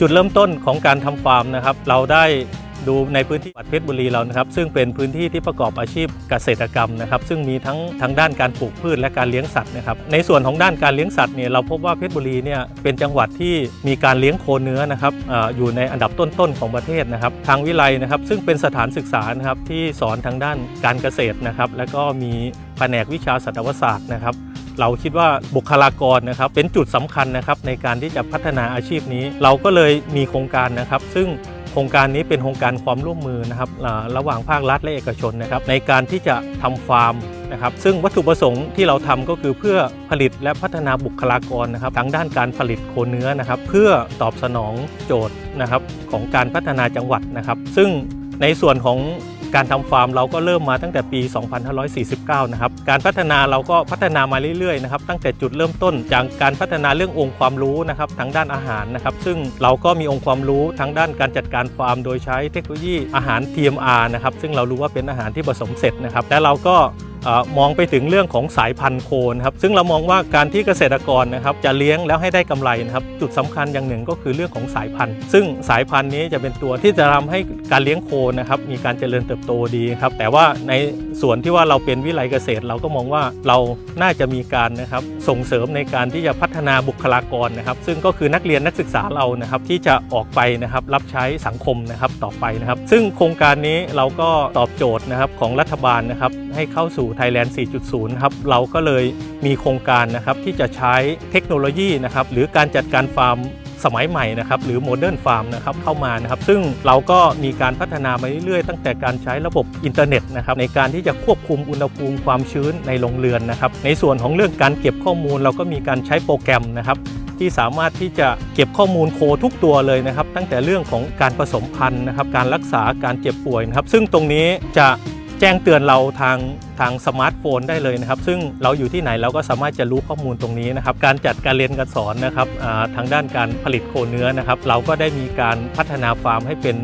จุดเริ่มต้นของการทำฟาร์มนะครับ เราได้ดูในพื้นที่จังหวัดเพชรบุรีเรานะครับ ซึ่งเป็นพื้นที่ที่ประกอบอาชีพเกษตรกรรมนะครับ ซึ่งมีทั้งทางด้านการปลูกพืชและการเลี้ยงสัตว์นะครับ ในส่วนของด้านการเลี้ยงสัตว์เนี่ยเราพบว่าเพชรบุรีเนี่ยเป็นจังหวัดที่มีการเลี้ยงโคเนื้อนะครับออยู่ในอันดับต้นๆของประเทศนะครับ ทางวิไลนะครับ ซึ่งเป็นสถานศึกษานะครับที่สอนทางด้านการเกษตรนะครับ แล้วก็มีแผนกวิชาสัตวศาสตร์นะครับ เราคิดว่าบุคลากรนะครับเป็นจุดสำคัญนะครับในการที่จะพัฒนาอาชีพนี้ เราก็เลยมีโครงการนะครับ ซึ่งโครงการนี้เป็นโครงการความร่วมมือนะครับระหว่างภาครัฐและเอกชนนะครับในการที่จะทำฟาร์มนะครับซึ่งวัตถุประสงค์ที่เราทำก็คือเพื่อผลิตและพัฒนาบุคลากรนะครับทั้งด้านการผลิตโคเนื้อนะครับ เพื่อตอบสนองโจทย์นะครับของการพัฒนาจังหวัดนะครับ ซึ่งในส่วนของ การทำฟาร์มเราก็เริ่มมาตั้งแต่ปี 2549 นะครับ การพัฒนาเราก็พัฒนามาเรื่อยๆนะครับ ตั้งแต่จุดเริ่มต้นจากการพัฒนาเรื่ององค์ความรู้นะครับทางด้านอาหารนะครับ ซึ่งเราก็มีองค์ความรู้ทางด้านการจัดการฟาร์ม โดยใช้เทคโนโลยีอาหาร TMR นะครับ ซึ่งเรารู้ว่าเป็นอาหารที่ผสมเสร็จนะครับ และเราก็ มองไปถึงเรื่องของสายพันธุ์โคนครับซึ่งเรามองว่าการที่เกษตรกรนะครับจะเลี้ยงแล้วให้ได้กำไรนะครับจุดสำคัญอย่างหนึ่งก็คือเรื่องของสายพันธุ์ ซึ่งสายพันธุ์นี้จะเป็นตัวที่จะทำให้การเลี้ยงโคนะครับมีการเจริญเติบโตดีครับแต่ว่าในส่วนที่ว่าเราเป็นวิไลเกษตร เราก็มองว่าเราน่าจะมีการนะครับส่งเสริมในการที่จะพัฒนาบุคลากรนะครับ ซึ่งก็คือนักเรียนนักศึกษาเรานะครับที่จะออกไปนะครับรับใช้สังคมนะครับต่อไปนะครับ ซึ่งโครงการนี้เราก็ตอบโจทย์นะครับของรัฐบาลนะครับให้เข้าสู่ Thailand 4.0 ครับ เราก็เลยมีโครงการนะครับที่จะใช้เทคโนโลยีนะครับหรือการจัดการฟาร์มสมัยใหม่นะครับหรือโมเดิร์นฟาร์มนะครับเข้ามานะครับ ซึ่งเราก็มีการพัฒนามาเรื่อยๆ ตั้งแต่การใช้ระบบอินเทอร์เน็ตนะครับในการที่จะควบคุมอุณหภูมิความชื้นในโรงเรือนนะครับ ในส่วนของเรื่องการเก็บข้อมูลเราก็มีการใช้โปรแกรมนะครับที่สามารถที่จะเก็บข้อมูลโคทุกตัวเลยนะครับ ตั้งแต่เรื่องของการผสมพันธุ์นะครับ การรักษาการเจ็บป่วยนะครับ ซึ่งตรงนี้จะ แจ้งเตือนเราทางทางสมาร์ทโฟนได้เลยนะครับ ซึ่งเราอยู่ที่ไหนเราก็สามารถจะรู้ข้อมูลตรงนี้นะครับ การจัดการเรียนการสอนนะครับทางด้านการผลิตโคเนื้อนะครับ เราก็ได้มีการพัฒนาฟาร์มให้เป็น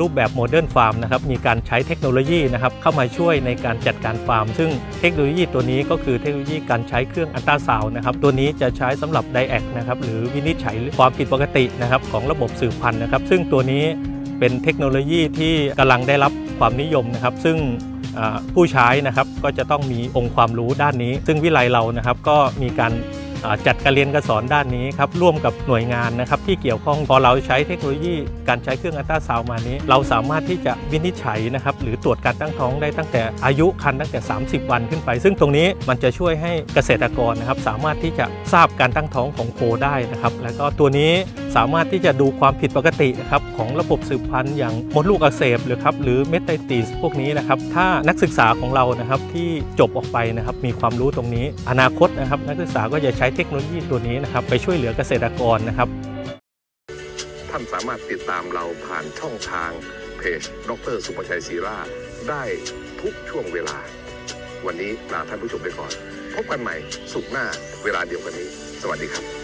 รูปแบบโมเดิร์นฟาร์มนะครับ มีการใช้เทคโนโลยีนะครับเข้ามาช่วยในการจัดการฟาร์ม ซึ่งเทคโนโลยีตัวนี้ก็คือเทคโนโลยีการใช้เครื่องอัลตราซาวน์นะครับ ตัวนี้จะใช้สำหรับไดแอกนะครับ หรือวินิจฉัยความผิดปกตินะครับของระบบสืบพันธุ์นะครับ ซึ่งตัวนี้เป็นเทคโนโลยีที่กำลังได้รับความนิยมนะครับ ซึ่ง ผู้ใช้นะครับก็จะต้องมีองค์ความรู้ด้านนี้ ซึ่งวิไลเรานะครับก็มีการ จัดการเรียนการสอนด้านนี้ครับร่วมกับหน่วยงานนะครับที่เกี่ยวข้องพอเราใช้เทคโนโลยีการใช้เครื่องอัลตราซาวน์มานี้ เราสามารถที่จะวินิจฉัยนะครับหรือตรวจการตั้งท้องได้ตั้งแต่อายุคันตั้งแต่ 30 วันขึ้นไป ซึ่งตรงนี้มันจะช่วยให้เกษตรกรนะครับสามารถที่จะทราบการตั้งท้องของโคได้นะครับแล้วก็ตัวนี้สามารถที่จะดูความผิดปกตินะครับของระบบสืบพันธุ์อย่างมดลูกอักเสบหรือครับหรือเมตไตติสพวกนี้นะครับถ้านักศึกษาของเรานะครับที่จบออกไปนะครับมีความรู้ตรงนี้ อนาคตนะครับนักศึกษาก็จะใช้เทคโนโลยีตัวนี้นะครับไปช่วยเหลือเกษตรกรนะครับ ท่านสามารถติดตามเราผ่านช่องทางเพจดรสุประชัยศรีราได้ทุกช่วงเวลา วันนี้ลาท่านผู้ชมไปก่อน พบกันใหม่สุขหน้าเวลาเดียวกันนี้ สวัสดีครับ